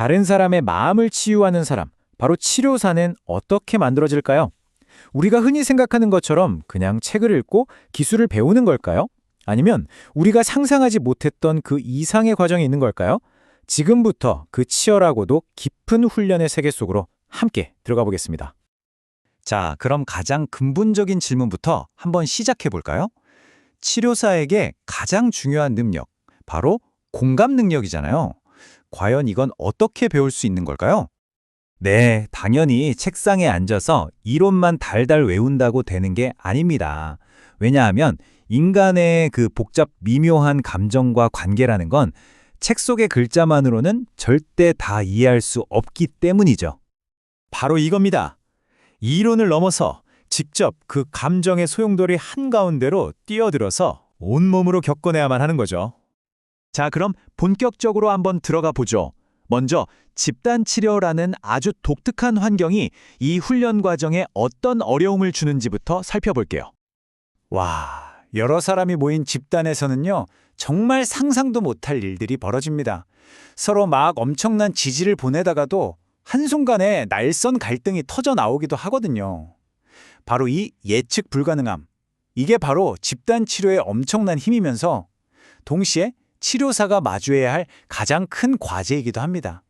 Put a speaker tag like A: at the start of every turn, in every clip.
A: 다른 사람의 마음을 치유하는 사람, 바로 치료사는 어떻게 만들어질까요? 우리가 흔히 생각하는 것처럼 그냥 책을 읽고 기술을 배우는 걸까요? 아니면 우리가 상상하지 못했던 그 이상의 과정이 있는 걸까요? 지금부터 그 치열하고도 깊은 훈련의 세계 속으로 함께 들어가 보겠습니다.
B: 자, 그럼 가장 근본적인 질문부터 한번 시작해 볼까요? 치료사에게 가장 중요한 능력, 바로 공감 능력이잖아요. 과연 이건 어떻게 배울 수 있는 걸까요? 네, 당연히 책상에 앉아서 이론만 달달 외운다고 되는 게 아닙니다. 왜냐하면 인간의 그 복잡 미묘한 감정과 관계라는 건 책 속의 글자만으로는 절대 다 이해할 수 없기 때문이죠. 바로 이겁니다. 이론을 넘어서 직접 그 감정의 소용돌이 한가운데로 뛰어들어서 온몸으로 겪어내야만 하는 거죠. 자, 그럼 본격적으로 한번 들어가 보죠. 먼저 집단 치료라는 아주 독특한 환경이 이 훈련 과정에 어떤 어려움을 주는지부터 살펴볼게요. 와, 여러 사람이 모인 집단에서는요, 정말 상상도 못할 일들이 벌어집니다. 서로 막 엄청난 지지를 보내다가도 한순간에 날선 갈등이 터져 나오기도 하거든요. 바로 이 예측 불가능함. 이게 바로 집단 치료의 엄청난 힘이면서 동시에 치료사가 마주해야 할 가장 큰 과제이기도 합니다.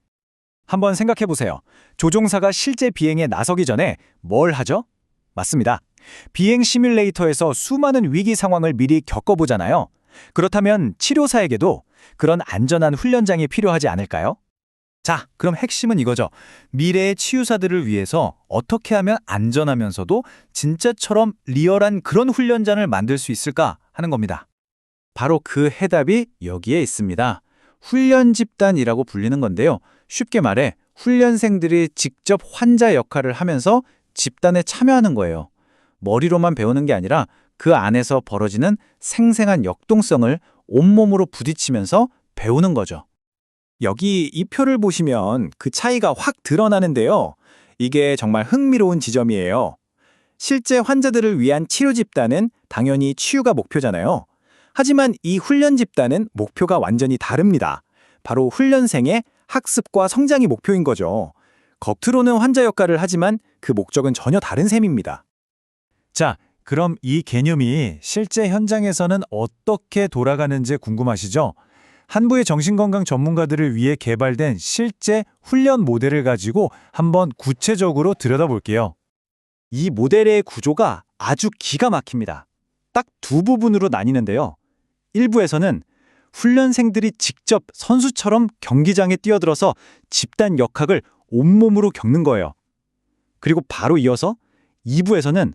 B: 한번 생각해 보세요. 조종사가 실제 비행에 나서기 전에 뭘 하죠? 맞습니다. 비행 시뮬레이터에서 수많은 위기 상황을 미리 겪어보잖아요. 그렇다면 치료사에게도 그런 안전한 훈련장이 필요하지 않을까요? 자, 그럼 핵심은 이거죠. 미래의 치유사들을 위해서 어떻게 하면 안전하면서도 진짜처럼 리얼한 그런 훈련장을 만들 수 있을까 하는 겁니다. 바로 그 해답이 여기에 있습니다. 훈련 집단이라고 불리는 건데요. 쉽게 말해 훈련생들이 직접 환자 역할을 하면서 집단에 참여하는 거예요. 머리로만 배우는 게 아니라 그 안에서 벌어지는 생생한 역동성을 온몸으로 부딪히면서 배우는 거죠. 여기 이 표를 보시면 그 차이가 확 드러나는데요. 이게 정말 흥미로운 지점이에요. 실제 환자들을 위한 치료 집단은 당연히 치유가 목표잖아요. 하지만 이 훈련 집단은 목표가 완전히 다릅니다. 바로 훈련생의 학습과 성장이 목표인 거죠. 겉으로는 환자 역할을 하지만 그 목적은 전혀 다른 셈입니다. 자, 그럼 이 개념이 실제 현장에서는 어떻게 돌아가는지 궁금하시죠? 한부의 정신건강 전문가들을 위해 개발된 실제 훈련 모델을 가지고 한번 구체적으로 들여다볼게요. 이 모델의 구조가 아주 기가 막힙니다. 딱 두 부분으로 나뉘는데요. 일부에서는 훈련생들이 직접 선수처럼 경기장에 뛰어들어서 집단 역학을 온몸으로 겪는 거예요. 그리고 바로 이어서 2부에서는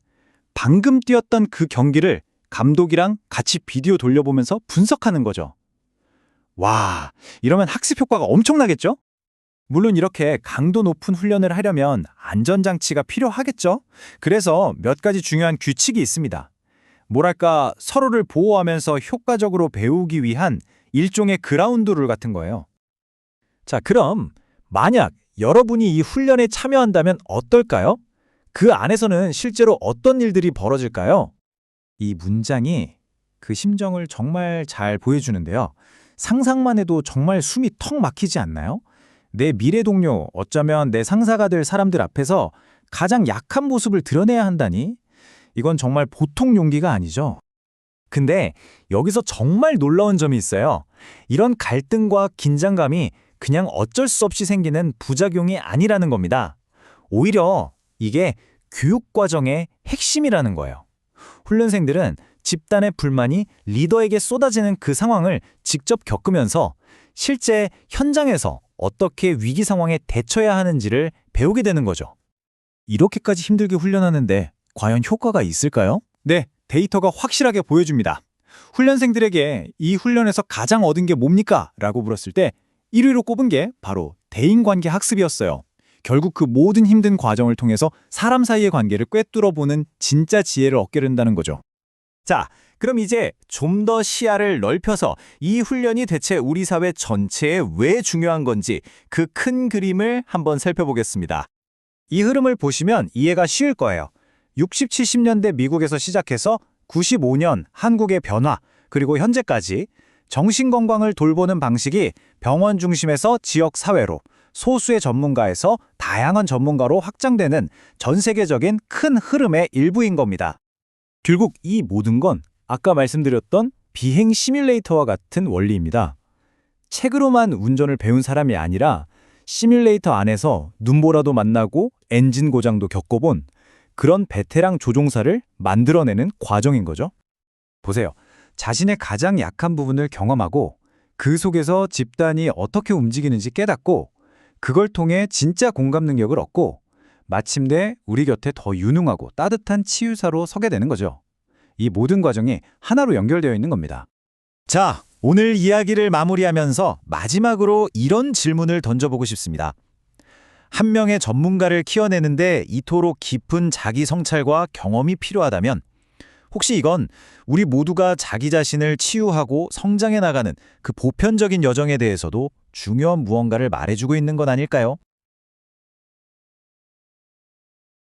B: 방금 뛰었던 그 경기를 감독이랑 같이 비디오 돌려보면서 분석하는 거죠. 와, 이러면 학습 효과가 엄청나겠죠? 물론 이렇게 강도 높은 훈련을 하려면 안전장치가 필요하겠죠? 그래서 몇 가지 중요한 규칙이 있습니다. 뭐랄까, 서로를 보호하면서 효과적으로 배우기 위한 일종의 그라운드 룰 같은 거예요. 자, 그럼 만약 여러분이 이 훈련에 참여한다면 어떨까요? 그 안에서는 실제로 어떤 일들이 벌어질까요? 이 문장이 그 심정을 정말 잘 보여주는데요. 상상만 해도 정말 숨이 턱 막히지 않나요? 내 미래 동료, 어쩌면 내 상사가 될 사람들 앞에서 가장 약한 모습을 드러내야 한다니? 이건 정말 보통 용기가 아니죠. 근데 여기서 정말 놀라운 점이 있어요. 이런 갈등과 긴장감이 그냥 어쩔 수 없이 생기는 부작용이 아니라는 겁니다. 오히려 이게 교육 과정의 핵심이라는 거예요. 훈련생들은 집단의 불만이 리더에게 쏟아지는 그 상황을 직접 겪으면서 실제 현장에서 어떻게 위기 상황에 대처해야 하는지를 배우게 되는 거죠. 이렇게까지 힘들게 훈련하는데 과연 효과가 있을까요? 네, 데이터가 확실하게 보여줍니다. 훈련생들에게 이 훈련에서 가장 얻은 게 뭡니까? 라고 물었을 때 1위로 꼽은 게 바로 대인관계 학습이었어요. 결국 그 모든 힘든 과정을 통해서 사람 사이의 관계를 꿰뚫어보는 진짜 지혜를 얻게 된다는 거죠. 자, 그럼 이제 좀 더 시야를 넓혀서 이 훈련이 대체 우리 사회 전체에 왜 중요한 건지 그 큰 그림을 한번 살펴보겠습니다. 이 흐름을 보시면 이해가 쉬울 거예요. 60, 70년대 미국에서 시작해서 95년 한국의 변화, 그리고 현재까지 정신건강을 돌보는 방식이 병원 중심에서 지역 사회로, 소수의 전문가에서 다양한 전문가로 확장되는 전 세계적인 큰 흐름의 일부인 겁니다.
A: 결국 이 모든 건 아까 말씀드렸던 비행 시뮬레이터와 같은 원리입니다. 책으로만 운전을 배운 사람이 아니라 시뮬레이터 안에서 눈보라도 만나고 엔진 고장도 겪어본 그런 베테랑 조종사를 만들어내는 과정인 거죠.
B: 보세요. 자신의 가장 약한 부분을 경험하고 그 속에서 집단이 어떻게 움직이는지 깨닫고 그걸 통해 진짜 공감 능력을 얻고 마침내 우리 곁에 더 유능하고 따뜻한 치유사로 서게 되는 거죠. 이 모든 과정이 하나로 연결되어 있는 겁니다. 자, 오늘 이야기를 마무리하면서 마지막으로 이런 질문을 던져보고 싶습니다. 한 명의 전문가를 키워내는데 이토록 깊은 자기 성찰과 경험이 필요하다면 혹시 이건 우리 모두가 자기 자신을 치유하고 성장해 나가는 그 보편적인 여정에 대해서도 중요한 무언가를 말해주고 있는 건 아닐까요?